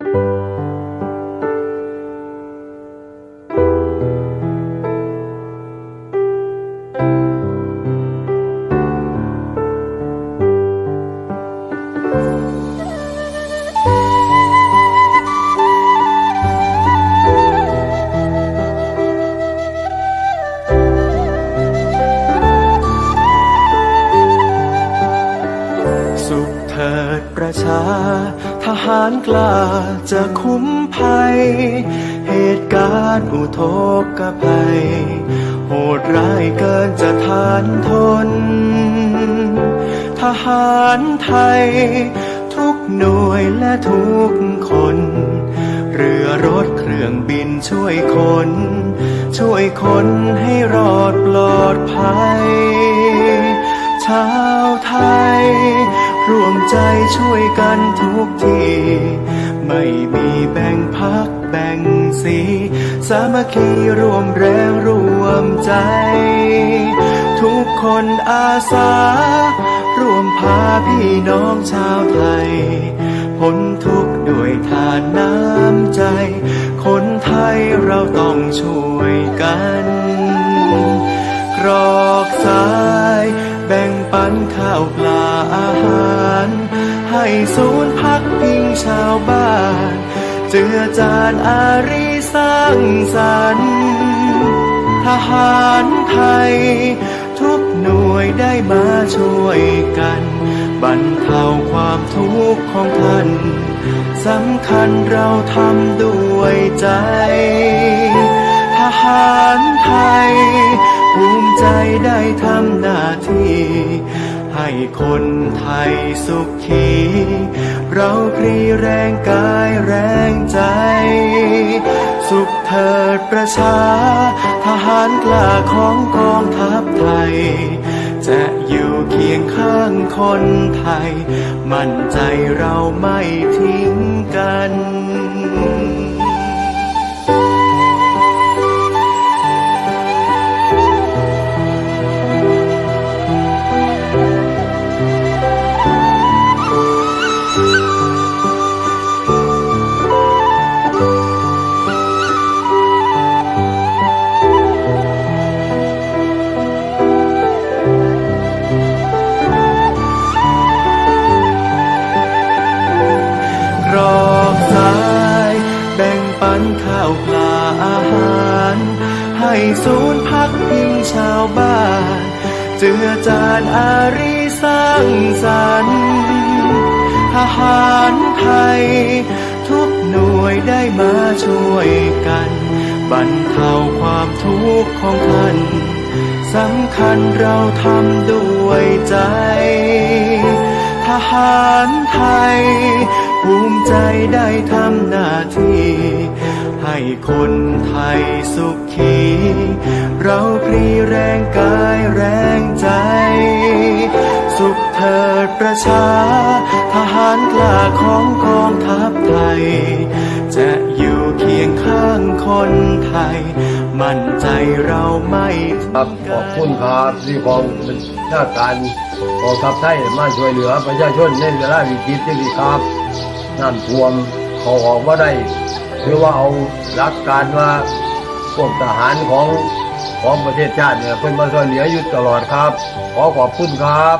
สุ ประชา ทหารกล้าจะคุ้มภัย เหตุการณ์อุทกภัย โหดร้ายเกินจะทานทน ทหารไทย ทุกหน่วยและทุกคน เรือรถเครื่องบินช่วยคน ช่วยคนให้รอดปลอดภัยชาวไทย ร่วมใจช่วยกันทุกที ไม่มีแบ่งพักแบ่งสี สามัคคีร่วมแรงร่วมใจ ทุกคนอาสา ร่วมพาพี่น้องชาวไทยพ้นทุกข์ด้วยทานน้ำใจ คนไทยเราต้องช่วยกันกรอกสาย แบ่งปันข้าวปลา อาหาร ให้ศูนย์พักพิงชาวบ้าน เจือจานอารีสร้างสรรค์ทหารไทย ทุกหน่วยได้มาช่วยกัน บรรเทาความทุกข์ของท่านสำคัญเราทำด้วยใจ ทหารไทย ได้ทำหน้าที่ ให้คนไทยสุขี เราพรีแรงกายแรงใจ สุขเถิดประชา ทหารกล้าของกองทัพไทย จะอยู่เคียงข้างคนไทย มั่นใจเราไม่ทิ้ง ศูนย์พักพิงชาวบ้าน เจือจานอารีสร้างสรรค์ทหารไทย ทุกหน่วยได้มาช่วยกัน บรรเทาความทุกข์ของท่านสำคัญเราทำด้วยใจ ทหารไทย ภูมิใจได้ทำหน้าที่ คนไทยสุขี เราพรีแรงกายแรงใจ สุขเถิดประชา ทหารกล้าของกองทัพไทย จะอยู่เคียงข้างคนไทย มั่นใจเราไม่ครับขอบคุณครับที่กองบัญชาการกองทัพไทยมาช่วยเหลือประชาชนในเวลาวิกฤตที่ครับน้ำท่วมเขาออกมาได้ หรือว่าเอาหลักการว่าพวกทหารของของประเทศชาติเนี่ยเพิ่นมาช่วยเหลืออยู่ตลอดครับ ขอขอบคุณครับ